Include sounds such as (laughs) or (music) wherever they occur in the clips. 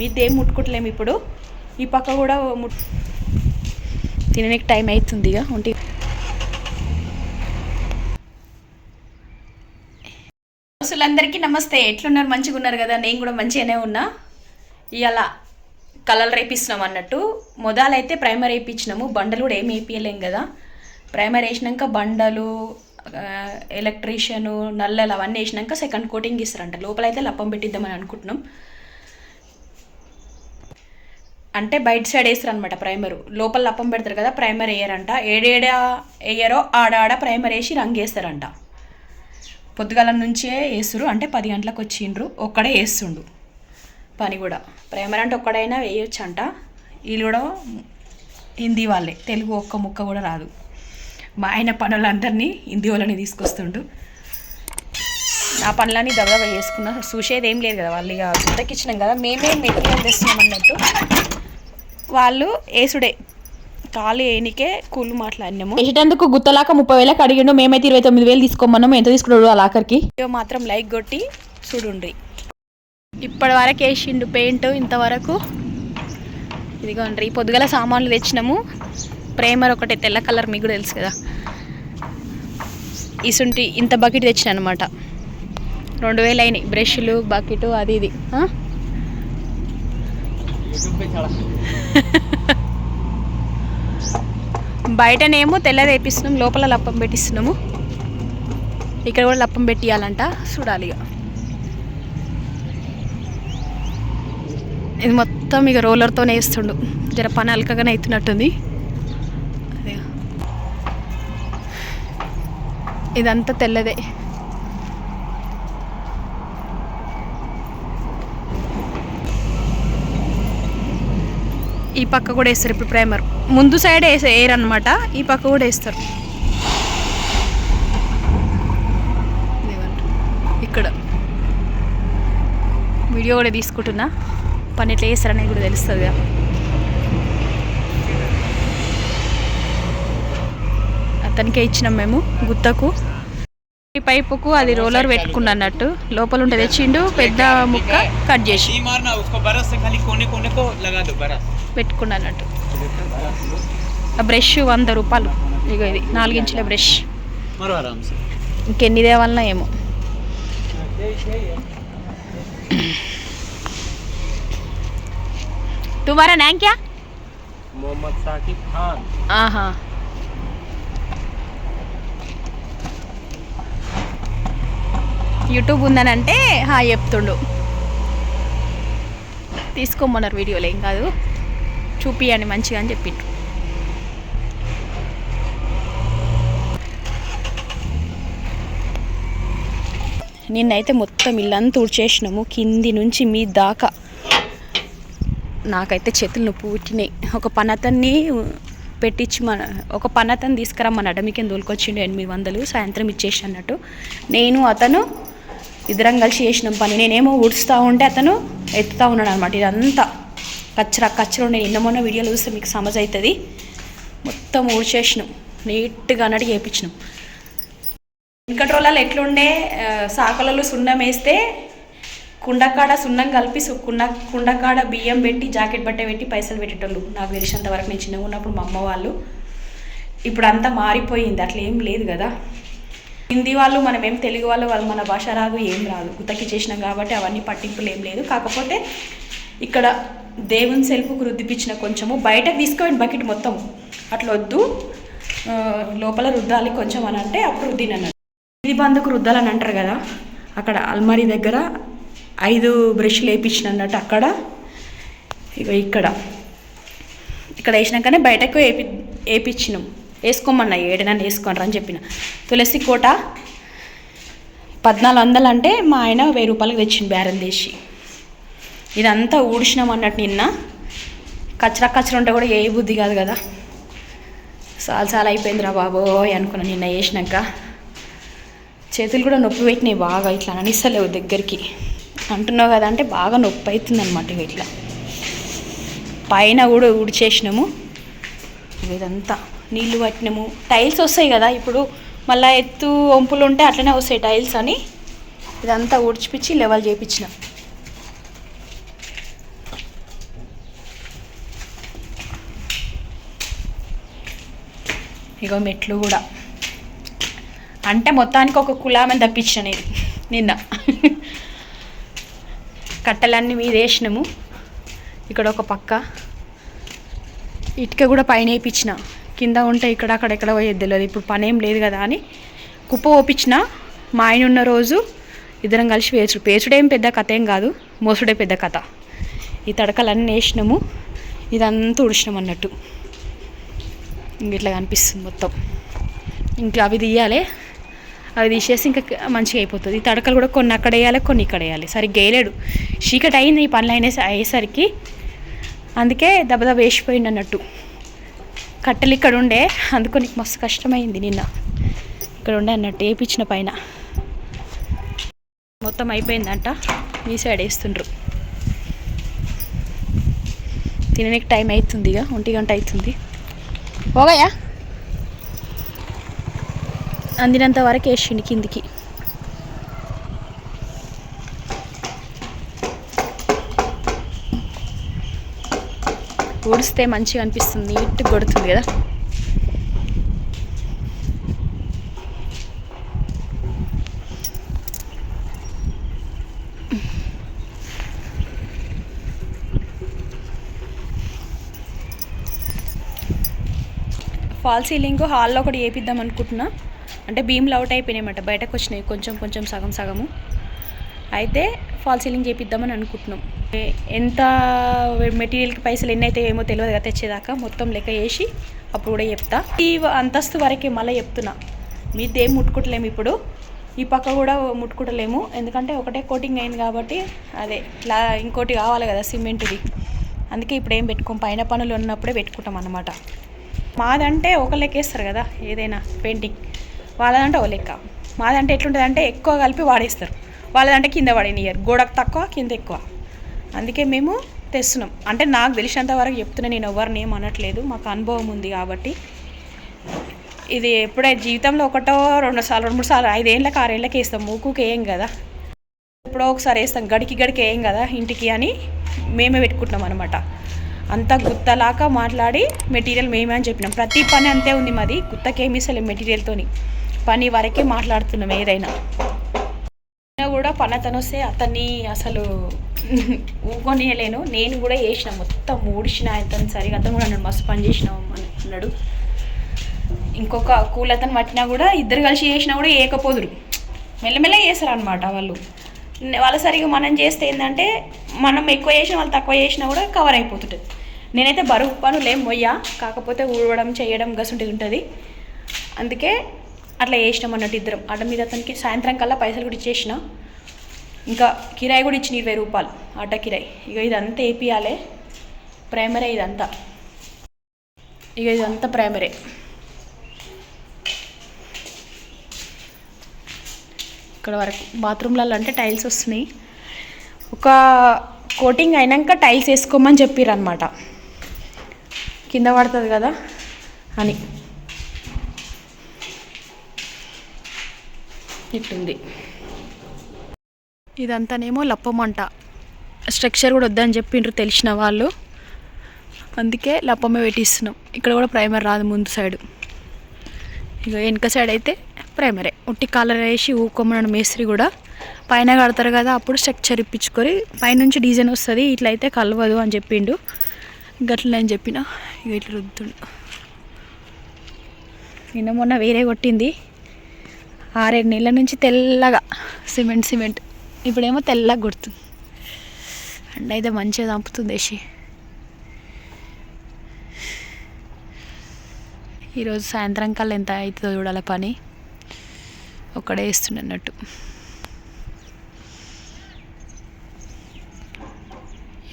మీదేం ముట్టుకుంటలేము ఇప్పుడు. ఈ పక్క కూడా ముట్ తినడానికి టైం అవుతుంది ఇక ఒంటి అసలందరికీ నమస్తే. ఎట్లున్నారు? మంచిగా ఉన్నారు కదా? నేను కూడా మంచిగానే ఉన్నా. ఇవాళ కలలు రేపిస్తున్నాం అన్నట్టు. మొదలైతే ప్రైమర్ వేయించినాము బండలు కూడా ఏమి వేపియలేం కదా. ప్రైమర్ వేసినాక బండలు ఎలక్ట్రీషియను నల్లలు అవన్నీ వేసినాక సెకండ్ కోటింగ్ ఇస్తారంట. లోపలైతే లప్పం పెట్టిద్దామని అనుకుంటున్నాం. అంటే బయట సైడ్ వేస్తారు అనమాట ప్రైమర్ లోపల లప్పం పెడతారు కదా ప్రైమర్ వేయరంట. ఏడేడ వేయరో ఆడాడ ప్రైమర్ వేసి రంగు వేస్తారంట. పొద్దుగాల నుంచే వేస్తురు అంటే పది గంటలకు వచ్చిండ్రు ఒక్కడే వేస్తుండు. పని కూడా. ప్రైమర్ అంటే ఒక్కడైనా వేయొచ్చు అంట వీళ్ళు కూడా హిందీ వాళ్ళే తెలుగు ఒక్క ముక్క కూడా రాదు. మా ఆయన పనులందరినీ హిందీ వాళ్ళని తీసుకొస్తుండు. ఆ పనులన్నీ దగ్గర చేసుకున్నా చూసేది ఏం లేదు కదా వాళ్ళు ఇక గుత్తకిచ్చినాం కదా మేమే మెటీరియల్ తెస్తున్నాం అన్నట్టు. వాళ్ళు ఏసుడే. కాలు ఏనికే కూలు మాట్లాడినాము. వేసేటందుకు గుత్తలాక ముప్పై వేలకు అడిగిండు మేమైతే ఇరవై తొమ్మిది వేలు తీసుకోమన్నాము ఎంత తీసుకున్నాడు ఆ ఆఖరికి ఇవి మాత్రం లైక్ కొట్టి చూడుండ్రి. ఇప్పటి వరకు వేసిండు పెయింట్ ఇంతవరకు. ఇదిగోండ్రి పొద్దుగల సామాన్లు తెచ్చినాము. ప్రేమర్ ఒకటి తెల్ల కలర్ మీకు కూడా తెలుసు కదా. ఇసుంటి ఇంత బకెట్ తెచ్చిన అనమాట రెండు వేలు అయినాయి బ్రష్లు బకెట్ అది ఇది? (laughs) బయటనేమో తెల్లదేపిస్తున్నాము లోపల లప్పం పెట్టిస్తున్నాము. ఇక్కడ కూడా లప్పం పెట్టియాలంట చూడాలి ఇక ఇది మొత్తం ఇక రోలర్తోనే వేస్తుండు. జర పని అలకగానే అవుతున్నట్టుంది ఇదంతా తెల్లదే. ఈ పక్క కూడా వేస్తారు ఇప్పుడు ప్రైమర్. ముందు సైడ్ వేసే ఎయిర్ అనమాట ఈ పక్క కూడా వేస్తారు. ఇక్కడ. వీడియో కూడా తీసుకుంటున్నా. పని ఎట్లా చేస్తారనేది కూడా తెలుస్తుంది అతనికే ఇచ్చినాం మేము గుత్తకు. ఈ పైపుకు అది రోలర్ పెట్టుకున్నా అన్నట్టు లోపల ఉంటే తెచ్చిండు పెద్ద ముక్క కట్ చేసి పెట్టుకున్న అన్నట్టు ఆ బ్రష్ వంద రూపాయలు. ఇక ఇది నాలుగించుల బ్రష్. ఇంకెన్ని దేవాలన ఏమో. తుమారా నాం క్యా మొహమ్మద్ సాకిబ్ ఖాన్. ఆహా. యూట్యూబ్ ఉందనంటే హా చెప్తుండు. తీసుకోమన్నారు వీడియోలో ఏం కాదు. చూపియండి మంచిగా అని చెప్పిండు. నిన్నైతే మొత్తం ఇల్లంతా ఊడ్చేసినాము కింది నుంచి మీ దాకా. నాకైతే చేతులు నొప్పి పుట్టినాయి. ఒక పనతన్ని పెట్టించి మన ఒక పనతను తీసుకురమ్మన్నాడు మీకేం దొరికొచ్చిండు ఎనిమిది వందలు సాయంత్రం ఇచ్చేసి అన్నట్టు. నేను అతను ఇద్దరం కలిసి చేసినాం పని. నేనేమో ఉడుస్తూ ఉంటే అతను ఎత్తుతూ ఉన్నాడు అనమాట ఇదంతా కచ్చరా కచ్చరా నేను నిన్న మొన్న వీడియోలు చూస్తే మీకు సమజ్ అవుతుంది మొత్తం ఊడ్చేసినాం. నీట్గా అన్నట్టు చేయించినాం వెనకటి రోజులలో ఎట్లుండే సాకలలో సున్నం వేస్తే కుండకాడ సున్నం కలిపి కుండ కుండకాడ బియ్యం పెట్టి జాకెట్ బట్ట పెట్టి పైసలు పెట్టేటోళ్ళు. నాకు తెలిసినంత వరకు నేను చిన్నగా ఉన్నప్పుడు మా అమ్మ వాళ్ళు. ఇప్పుడు అంతా మారిపోయింది. అట్లా ఏం లేదు కదా. హిందీ వాళ్ళు మనం ఏం తెలుగు వాళ్ళు వాళ్ళు మన భాష రాదు ఏం రాదు. గుత్తకి చేసినాం కాబట్టి అవన్నీ పట్టింపులు ఏం లేదు. కాకపోతే ఇక్కడ దేవుని సెల్ఫ్కు రుద్దిపించిన కొంచెము బయటకు తీసుకోండి బకెట్ మొత్తం. అట్లా వద్దు లోపల రుద్దాలి కొంచెం అని అంటే అప్పుడు రుద్దిన ఇది బందుకు రుద్దాలని అంటారు కదా అక్కడ అల్మారీ దగ్గర ఐదు బ్రష్లు వేయించిన అన్నట్టు అక్కడ. ఇక ఇక్కడ. ఇక్కడ వేసినాకనే బయటకు వేపి వేపించినాం. వేసుకోమన్నా ఏడైనా వేసుకోనరా అని చెప్పిన. తులసి కోట పద్నాలుగు వందలు అంటే మా ఆయన వెయ్యి రూపాయలకు తెచ్చింది బేరం తీసి. ఇదంతా ఊడిసినాం అన్నట్టు నిన్న. కచ్చరా కచ్చరా ఉంటే కూడా ఏ బుద్ధి కాదు కదా. చాలా చాలా అయిపోయిందిరా బాబోయ్ అనుకున్నా నిన్న వేసినాక. చేతులు కూడా నొప్పి పెట్టినాయి బాగా ఇట్లా అనిస్తలేవు దగ్గరికి. అంటున్నావు కదా అంటే బాగా నొప్పి అవుతుంది అనమాట ఇట్లా. పైన కూడా ఊడిచేసినాము. ఇదంతా. నీళ్ళు పట్టినము. టైల్స్ వస్తాయి కదా ఇప్పుడు మళ్ళీ ఎత్తు వంపులు ఉంటే అట్లనే వస్తాయి టైల్స్ అని. ఇదంతా ఊడ్చిపించి లెవెల్ చేయించిన ఇగో మెట్లు కూడా. అంటే మొత్తానికి ఒక కులామని తప్పించిన నేను నిన్న. కట్టలన్నీ మీద వేసినాము. ఇక్కడ ఒక పక్క. ఇటుక కూడా పైన వేయించిన కింద ఉంటే ఇక్కడ అక్కడ ఎక్కడ పోయేది తెలియదు ఇప్పుడు పని ఏం లేదు కదా అని కుప్ప ఓపించిన మా ఆయన ఉన్న రోజు ఇద్దరం కలిసి పేచుడు పేచుడేం పెద్ద కథ ఏం కాదు మోసుడే పెద్ద కథ. ఈ తడకలన్నీ వేసినాము ఇదంతా ఉడిచినాం అన్నట్టు. ఇట్లా కనిపిస్తుంది మొత్తం. ఇంకా అవి తీయాలి అవి తీసేసి ఇంకా మంచిగా అయిపోతుంది. ఈ తడకలు కూడా కొన్ని అక్కడ వేయాలి కొన్ని ఇక్కడ వేయాలి. సరిగ్గా వేయలేడు. చీకటి అయింది ఈ పనులు అయినా అయ్యేసరికి అందుకే దెబ్బ వేసిపోయింది అన్నట్టు. కట్టెలు ఇక్కడ ఉండే. అందుకు నీకు మస్తు కష్టమైంది నిన్న. ఇక్కడ ఉండే అన్నట్టు వేయించిన పైన. మొత్తం అయిపోయిందంట. మీ సైడ్ వేస్తుండ్రు. తినడానికి టైం అవుతుంది ఇక. ఒంటి గంట అవుతుంది పోగాయా అందినంత వరకు వేసిండు కిందికి. ఊడిస్తే మంచిగా అనిపిస్తుంది నీట్గా కొడుతుంది కదా. ఫాల్ సీలింగ్ హాల్లో ఒకటి వేపిద్దాం అనుకుంటున్నా. అంటే భీమ్లు అవుట్ అయిపోయినాయన్నమాట బయటకు వచ్చినాయి కొంచెం కొంచెం సగం సగము. అయితే ఫాల్ సీలింగ్ చేపిద్దామని అనుకుంటున్నాం. ఎంత మెటీరియల్కి పైసలు ఎన్ని అయితే ఏమో తెలియదు కదా తెచ్చేదాకా మొత్తం లెక్క వేసి అప్పుడు కూడా చెప్తా. ఈ అంతస్తు వరకే మళ్ళీ చెప్తున్నా. మీదేం ఏం ముట్టుకుంటలేము ఇప్పుడు. ఈ పక్క కూడా ముట్టుకుంటలేము. ఎందుకంటే ఒకటే కోటింగ్ అయింది కాబట్టి అదే లా ఇంకోటి కావాలి కదా సిమెంట్ది. అందుకే ఇప్పుడు ఏం పెట్టుకోం? పైన పనులు ఉన్నప్పుడే పెట్టుకుంటాం అన్నమాట. మాదంటే ఒక లెక్క వేస్తారు కదా ఏదైనా పెయింటింగ్. వాళ్ళదంటే ఒక లెక్క. మాదంటే ఎట్లుంటుంది అంటే ఎక్కువ కలిపి వాడేస్తారు. వాళ్ళదంటే కింద పడినియర్ గోడకు తక్కువ కింద ఎక్కువ. అందుకే మేము తెస్తున్నాం. అంటే నాకు తెలిసినంత వరకు చెప్తున్నా నేను ఎవరిని ఏం అనట్లేదు. మాకు అనుభవం ఉంది కాబట్టి. ఇది ఎప్పుడే జీవితంలో ఒకటో రెండు సార్లు రెండు మూడు సార్లు ఐదేళ్ళకి ఆరేళ్ళకి వేస్తాం. మూకుకి వేయం కదా. ఎప్పుడో ఒకసారి వేస్తాం. గడికి గడికి వేయం కదా ఇంటికి అని మేమే పెట్టుకుంటున్నాం అనమాట అంతా గుత్తలాగా మాట్లాడి మెటీరియల్ మేమే అని చెప్పినాం. ప్రతి పని అంతే ఉంది మాది. గుత్తకేమి ఇస్తలేం మెటీరియల్తోని. పని వరకే మాట్లాడుతున్నాం ఏదైనా. కూడా పని అతను వస్తే అతన్ని అసలు ఊకొనియలేను నేను కూడా వేసిన మొత్తం ఊడిచిన అతను సరిగా అతను కూడా అన్నాడు మస్తు పని చేసినాం అని అన్నాడు. ఇంకొక కూల్ అతను పట్టినా కూడా ఇద్దరు కలిసి చేసినా కూడా ఏకపోదురు మెల్లమెల్ల చేస్తారు అనమాట వాళ్ళు వాళ్ళ సరిగా మనం చేస్తే ఏంటంటే మనం ఎక్కువ చేసినా వాళ్ళు తక్కువ చేసినా కూడా కవర్ అయిపోతుంటుంది. నేనైతే బరువు పనులు ఏం మొయ్యా కాకపోతే ఊడవడం చేయడం గసుంటి ఉంటుంది. అందుకే అట్లా చేసినాం అన్నట్టు ఇద్దరం. ఆట మీద అతనికి సాయంత్రం కల్లా పైసలు కూడా ఇచ్చేసిన. ఇంకా కిరాయి కూడా ఇచ్చిన ఇరవై రూపాయలు ఆట కిరాయి. ఇక ఇదంతా వేపియాలి ప్రైమరీ ఇదంతా. ఇక ఇదంతా ప్రైమరీ. ఇక్కడ వరకు బాత్రూమ్లలో అంటే టైల్స్ వస్తున్నాయి. ఒక కోటింగ్ అయినాక టైల్స్ వేసుకోమని చెప్పారు అనమాట కింద పడుతుంది కదా అని. ఇట్టుంది ఇదంతానేమో లప్పమంట స్ట్రక్చర్ కూడా వద్దని చెప్పిండ్రు తెలిసిన వాళ్ళు. అందుకే లప్పమే పెట్టిస్తున్నాం. ఇక్కడ కూడా ప్రైమర్ రాదు ముందు సైడ్. ఇక వెనక సైడ్ అయితే ప్రైమరే. ఉట్టి కలర్ వేసి ఊకోమన్నాడు మేస్త్రి కూడా. పైన కడతారు కదా అప్పుడు స్ట్రక్చర్ ఇప్పించుకొని పైనుంచి డిజైన్ వస్తుంది ఇట్లా అయితే కలవదు అని చెప్పిండు. గట్లనే అని చెప్పిన. ఇక ఇట్లా రుద్దుడు. నిన్న మొన్న వేరే కొట్టింది. ఆరేడు నెలల నుంచి తెల్లగా సిమెంట్ సిమెంట్. ఇప్పుడేమో తెల్లగా గుర్తుంది అండ్ అయితే మంచిగా చంపుతుంది వేసి ఈరోజు సాయంత్రం కల్లా ఎంత అవుతుందో చూడాలి పని. ఒక్కడే వేస్తుండే అన్నట్టు.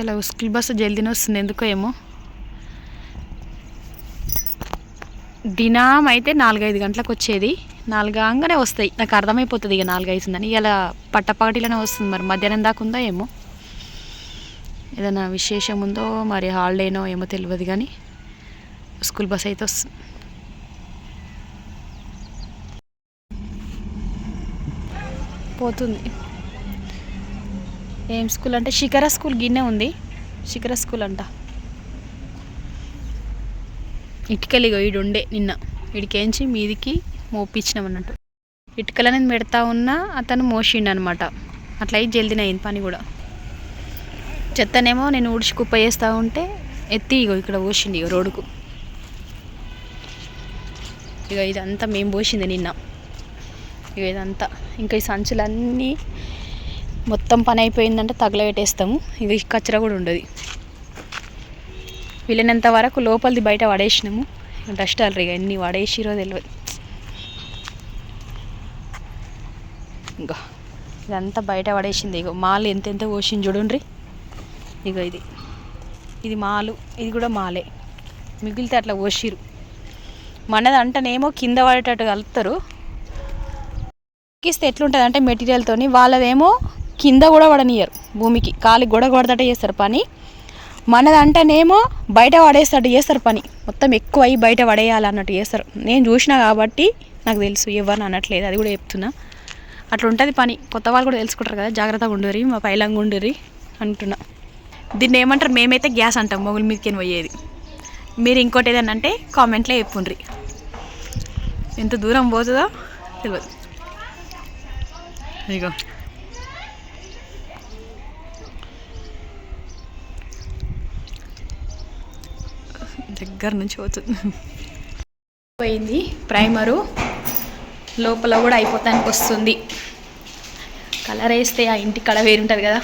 ఇలా స్కూల్ బస్సు జల్దీనే వస్తుంది ఎందుకో ఏమో. దినం అయితే నాలుగైదు గంటలకు వచ్చేది. నాలుగు వస్తాయి. నాకు అర్థమైపోతుంది ఇక నాలుగు అవుతుందని ఇలా పట్టపాటిలోనే వస్తుంది మరి. మధ్యాహ్నం దాకా ఉందా ఏమో? ఏదైనా విశేషం ఉందో మరి హాలిడేనో ఏమో తెలియదు కానీ స్కూల్ బస్ అయితే వస్తుంది. పోతుంది. ఏం స్కూల్ అంటే? శిఖర స్కూల్ గిన్నె ఉంది. శిఖర స్కూల్ అంట. ఇటుకలిగో ఈడు ఉండే నిన్న. ఇడికేంచి మీదికి మోపించినాం అన్నట్టు ఇటుకలనేది పెడతా ఉన్నా అతను మోసిండు అనమాట అట్లా అయి జల్దిన అయింది పని కూడా. చెత్తనేమో నేను ఊడ్చి కుప్ప చేస్తూ ఉంటే ఎత్తి ఇగో ఇక్కడ పోసింది ఇగో రోడ్డుకు. ఇక ఇదంతా మేము పోసింది నిన్న. ఇక ఇదంతా. ఇంకా ఈ సంచులన్నీ మొత్తం పని అయిపోయిందంటే తగలబెట్టేస్తాము. ఇక ఈ కచ్చర కూడా ఉండదు. వీళ్ళనంత వరకు లోపలిది బయట పడేసినాము. డస్ట్ అలరి ఇక ఎన్ని పడేసిరో తెలియదు ఇంకా. ఇదంతా బయట పడేసింది. ఇగో మాలు ఎంత ఎంత పోసింది చూడండి ఇగో ఇది. ఇది మాలు. ఇది కూడా మాలే. మిగిలితే అట్లా పోసిరు మనది అంటేనేమో కింద పడేటట్టు కలుపుతారు. ఎక్కిస్తే ఎట్లుంటుంది అంటే మెటీరియల్తోని వాళ్ళదేమో కింద కూడా పడనియరు. భూమికి కాలికి గొడవ కొడతట చేస్తారు పని. మనదంటేనేమో బయట పడేస్తట్టు చేస్తారు పని. మొత్తం ఎక్కువ అయ్యి బయట పడేయాలి అన్నట్టు చేస్తారు. నేను చూసినా కాబట్టి నాకు తెలుసు. ఎవరిని అనట్లేదు. అది కూడా చెప్తున్నా. అట్లా ఉంటుంది పని. కొత్త వాళ్ళు కూడా తెలుసుకుంటారు కదా జాగ్రత్తగా ఉండరి మా పైలంగా ఉండరి అంటున్నా. దీన్ని ఏమంటారు? మేమైతే గ్యాస్ అంటాం మొగుల మీదకి పోయేది. మీరు ఇంకోటి ఏదన్నా అంటే కామెంట్లో చెప్పుండ్రి. ఎంత దూరం పోతుందో తెలియదు ఇగో. దగ్గర నుంచి పోతుంది. పోయింది ప్రైమరు. లోపల కూడా అయిపోతానికి వస్తుంది. కలర్ వేస్తే ఆ ఇంటి కళ వేరుంటుంది కదా.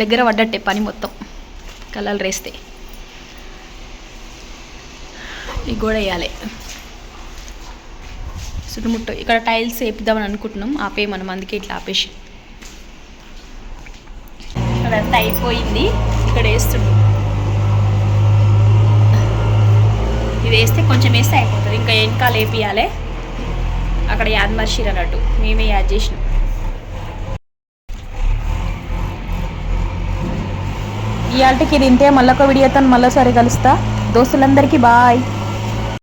దగ్గర పడ్డట్టే పని మొత్తం కలర్ వేస్తే. ఈ గోడ వేయాలి. చుట్టుముట్టు ఇక్కడ టైల్స్ వేపిద్దామని అనుకుంటున్నాం ఆపే మనం అందుకే ఇట్లా ఆపేసి. అదంతా అయిపోయింది ఇక్కడ వేస్తున్నాం. ఇది వేస్తే కొంచెం వేస్తే అయిపోతుంది. ఇంకా వెనకాల వేపియాలి అక్కడ యాద్ మర్షీర్ అన్నట్టు. మేమే యాడ్ చేసినాం. ఇవాళకి ఇది ఇంతే. మళ్ళొక వీడియోతో మళ్ళీసారి కలుస్తా. దోస్తులందరికీ బాయ్.